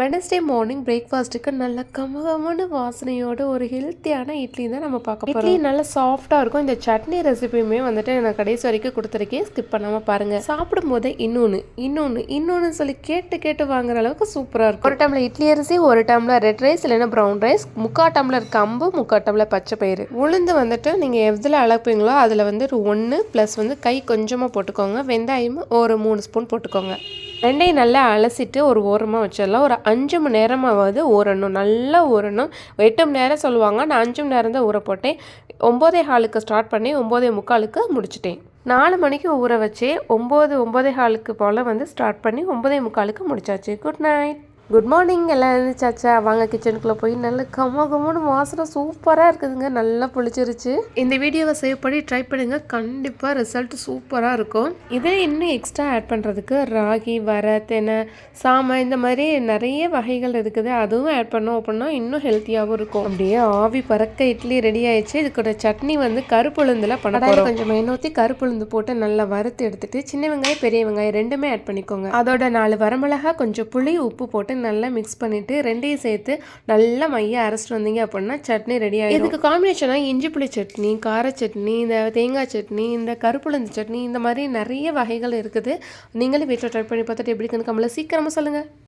Wednesday morning பிரேக்ஃபாஸ்ட்டுக்கு நல்ல கமகமான வாசனையோட ஒரு ஹெல்த்தியான இட்லி தான் நம்ம பார்க்க போகிறோம் இட்லி நல்லா சாஃப்டாக இருக்கும். இந்த சட்னி ரெசிபியுமே வந்துட்டு நான் கடைசி வரைக்கும் கொடுத்துருக்கேன். ஸ்கிப் பண்ணாமல் பாருங்கள் சாப்பிடும் போதே இன்னொன்று இன்னொன்று இன்னொன்று சொல்லி கேட்டு கேட்டு வாங்குற அளவுக்கு சூப்பராக இருக்கும். ஒரு டம்ளர் இட்லி அரிசி ஒரு டம்ளர் ரெட் ரைஸ் இல்லைன்னா ப்ரௌன் ரைஸ் முக்கா டம்ளர் கம்பு முக்கா டம்ளர் பச்சை பயிறு. உளுந்து வந்துட்டு நீங்கள் எதில் அளப்பீங்களோ அதில் வந்து ஒன்று ப்ளஸ் வந்து கை கொஞ்சமாக போட்டுக்கோங்க. வெங்காயம் ஒரு மூணு ஸ்பூன் போட்டுக்கோங்க. ரெண்டையும் நல்லா அலசிட்டு ஒரு ஓரமாக வச்சிடலாம். ஒரு அஞ்சு மணி நேரமாவது ஊறணும். நல்லா ஊறணும். எட்டு மணி நேரம் சொல்லுவாங்க. நான் அஞ்சு மணி நேரம் தான் ஊற போட்டேன். ஒம்போதே ஹாலுக்கு ஸ்டார்ட் பண்ணி ஒம்போதே முக்காலுக்கு முடிச்சிட்டேன். நாலு மணிக்கு ஊற வச்சு ஒம்பது ஒம்போதே ஹாலுக்கு போல் வந்து ஸ்டார்ட் பண்ணி ஒம்போதே முக்காலுக்கு முடிச்சாச்சு. குட் நைட் குட் மார்னிங் எல்லாம் எழுந்திரிச்சாச்சா வாங்க கிச்சனுக்குள்ளே போய் நல்ல கம கமன்னு வாசனை சூப்பராக இருக்குதுங்க. நல்லா புளிச்சிருச்சு. இந்த வீடியோவை சேவ் பண்ணி ட்ரை பண்ணுங்க. கண்டிப்பாக ரிசல்ட் சூப்பராக இருக்கும். இதை இன்னும் எக்ஸ்ட்ரா ஆட் பண்ணுறதுக்கு ராகி வர தெனை சாமை இந்த மாதிரி நிறைய வகைகள் இருக்குது. அதுவும் ஆட் பண்ணோம் அப்படின்னா இன்னும் ஹெல்த்தியாகவும் இருக்கும். அப்படியே ஆவி பறக்க இட்லி ரெடி ஆயிடுச்சு. இதுக்கூட சட்னி வந்து கருப்புளுந்தில் பண்ண கொஞ்சம் எண்ணெய் ஊற்றி கருப்புளுந்து போட்டு நல்லா வறுத்து எடுத்துட்டு சின்ன வெங்காயம் பெரிய வெங்காயம் ரெண்டுமே ஆட் பண்ணிக்கோங்க. அதோட நாலு வரமிளகா கொஞ்சம் புளி உப்பு போட்டு நல்லா மிக்ஸ் பண்ணிட்டு ரெண்டையும் சேர்த்து நல்லா மைய அரைச்சிட்டு வந்தீங்க அப்படின்னா சட்னி ரெடி ஆகிடும் இதுக்கு காம்பினேஷனாக இஞ்சி புளி சட்னி கார சட்னி இந்த தேங்காய் சட்னி இந்த கருப்புளுந்து சட்னி இந்த மாதிரி நிறைய வகைகள் இருக்குது. நீங்களும் வீட்டில் ட்ரை பண்ணி பார்த்துட்டு எப்படி இருக்குன்னு கம்மல சீக்கிரமாக சொல்லுங்கள்